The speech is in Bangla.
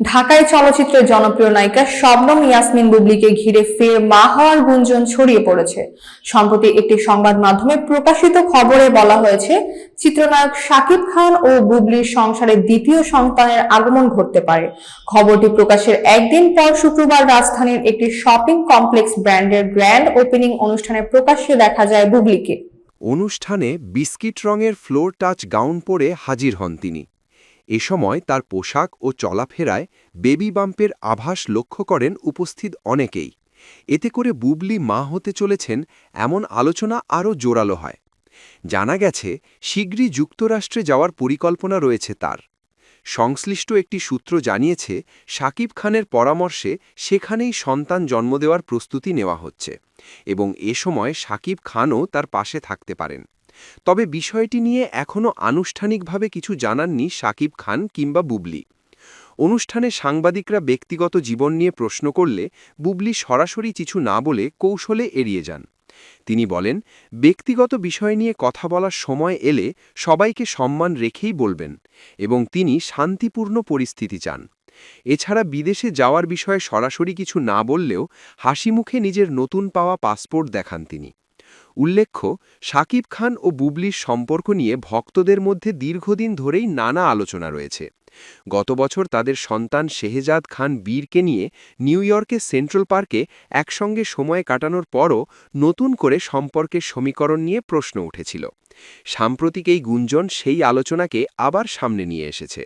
ঢাকায় চলচ্চিত্রের জনপ্রিয় নায়িকা শবনম ইয়াসমিন বুবলিকে ঘিরে ফের মা হওয়ার গুঞ্জন ছড়িয়ে পড়েছে। সম্প্রতি একটি সংবাদ মাধ্যমে প্রকাশিত খবরে বলা হয়েছে, চিত্রনায়ক শাকিব খান ও বুবলির সংসারে দ্বিতীয় সন্তানের আগমন ঘটতে পারে। খবরটি প্রকাশের একদিন পর শুক্রবার রাজধানীর একটি শপিং কমপ্লেক্স ব্র্যান্ডের গ্র্যান্ড ওপেনিং অনুষ্ঠানে প্রকাশ্যে দেখা যায় বুবলিকে। অনুষ্ঠানে বিস্কিট রঙের ফ্লোর টাচ গাউন পরে হাজির হন তিনি। এ সময় তার পোশাক ও চলাফেরায় বেবি বাম্পের আভাস লক্ষ্য করেন উপস্থিত অনেকেই। এতে করে বুবলি মা হতে চলেছেন এমন আলোচনা আরও জোরালো হয়। জানা গেছে, শীঘ্রই যুক্তরাষ্ট্রে যাওয়ার পরিকল্পনা রয়েছে তার। সংশ্লিষ্ট একটি সূত্র জানিয়েছে, শাকিব খানের পরামর্শে সেখানেই সন্তান জন্ম দেওয়ার প্রস্তুতি নেওয়া হচ্ছে এবং এ সময় শাকিব খানও তার পাশে থাকতে পারেন। তবে বিষয়টি নিয়ে এখনও আনুষ্ঠানিকভাবে কিছু জানাননি শাকিব খান কিংবা বুবলি। অনুষ্ঠানে সাংবাদিকরা ব্যক্তিগত জীবন নিয়ে প্রশ্ন করলে বুবলি সরাসরি কিছু না বলে কৌশলে এড়িয়ে যান। তিনি বলেন, ব্যক্তিগত বিষয় নিয়ে কথা বলার সময় এলে সবাইকে সম্মান রেখেই বলবেন এবং তিনি শান্তিপূর্ণ পরিস্থিতি চান। এছাড়া বিদেশে যাওয়ার বিষয়ে সরাসরি কিছু না বললেও হাসি মুখে নিজের নতুন পাওয়া পাসপোর্ট দেখান তিনি। উল্লেখ্য শাকিব খান ও বুবলির সম্পর্ক নিয়ে ভক্তদের মধ্যে দীর্ঘদিন ধরেই নানা আলোচনা রয়েছে। গত বছর তাদের সন্তান শেহজাদ খান বীরকে নিয়ে নিউ ইয়র্কের সেন্ট্রাল পার্কে একসঙ্গে সময় কাটানোর পরও নতুন করে সম্পর্কের সমীকরণ নিয়ে প্রশ্ন উঠেছিল। সাম্প্রতিক এই গুঞ্জন সেই আলোচনাকে আবার সামনে নিয়ে এসেছে।